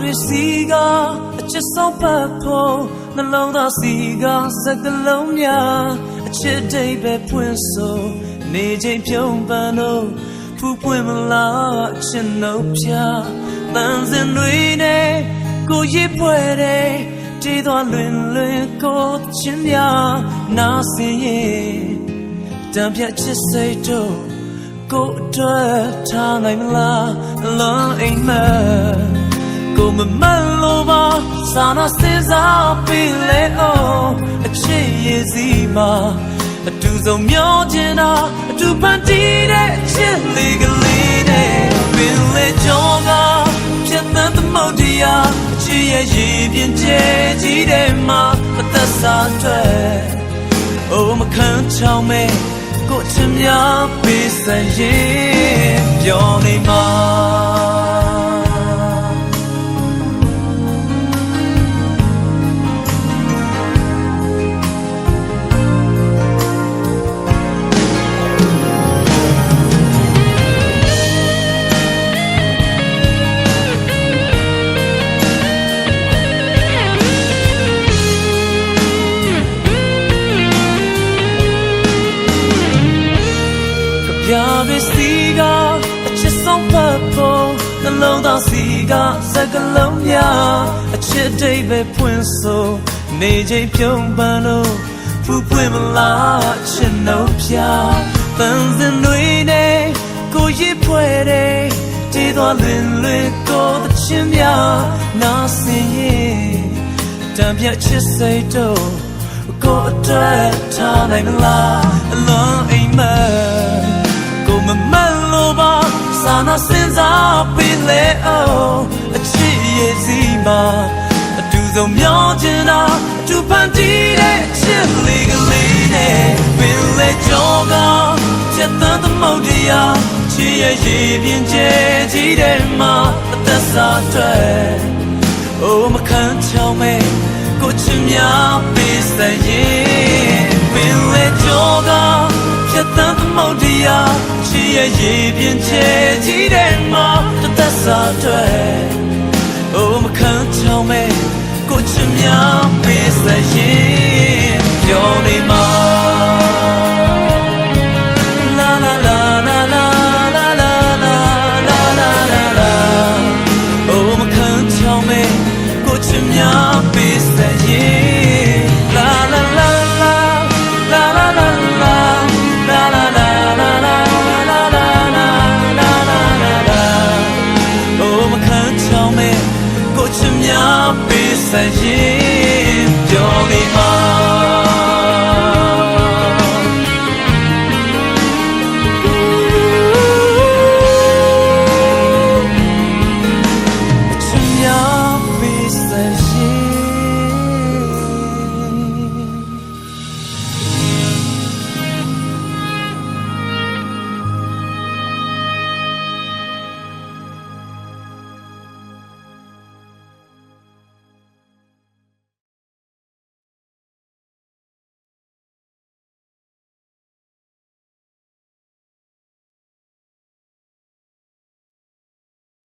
တွေစီကအချစ်ဆုံးပတ်ဖို့နှလုံးသားစီကစကလုံးများအချစ်တိတ်ပဲဖွင့်ဆိုနေချိန်ပြုံးပန်းတော့ဖူးပွင့်မလားအချစ်နှုတ်ပြတန်စင်တွေနဲ့ကိုရစ်ပွဲတဲ့တည်သွားလွင်လွင်ကိုချင်းများနာစင်ရဲ့တံပြတ်ချစ်စိတ်တို့ကိုအတွက်ထားနိုင်မလားအလုံးအိမ်မ က်ကိုမမတ်လို့ပါစာနာစင်စားပြီးလေအောင်အချစ်ရည်စီမှာအတူဆုံးမျောချင်တာအတူပန်တီးတဲ့အချစ်လေးကလေးနဲ့ပင်လေကြောကဖြတ်သန်းသမုတ်တရားအချစ်ရဲ့ရည်ပြင်းကျဲကြီးတဲ့မှာအသက်စာထွက်အိုးမခံချောင်းမဲ့ကိုချင်များပေးစရင်ပြောနေမှာ လုံးသားစီကစကလုံးများအချစ်တိတ်ပဲဖွင့်ဆိုနေချိန်ပြုံးပန်းလို့ဖူးပွင့်မလားအချစ်နှုတ်ပြတန်စင်တွေနဲ့ကိုရစ်ဖွဲတဲ့တည်သွားလွင်လွင်ကိုတချင်းများနာစင်ရဲ့တံပြတ်ချစ်စိတ်တို့ကိုအတွက်ထားနိုင်မလားအလုံးအိမ်မက်ကိုမမတ်လို့ပါစာနာစင်စားပေး လေအောင်အချစ်ရဲ့စီမှာအတူဆုံးမျောချင်တာအတူပန်တီးတဲ့အချစ်လေးကလေးနဲ့ပင်လေကြောကချက်သန်းသမုတ်တရားချစ်ရဲ့ရည်ပြင်းကျဲကြီးတဲ့မှာအသက်စာထွက်အိုးမခံချောင်းမဲ့ကိုချင်များပေးစရင်ပင်လေကြောကဖြတ်သန်းသမုတ်တရားချီရဲ့ရည်ပြင်းချဲကြီးတဲ့မှာတ စ်သက်စာတွေ့အိုးမခံချောင်းမဲ့ကိုချင်များပေးစရင်ပြောနေမှာ ဆန်ရှင်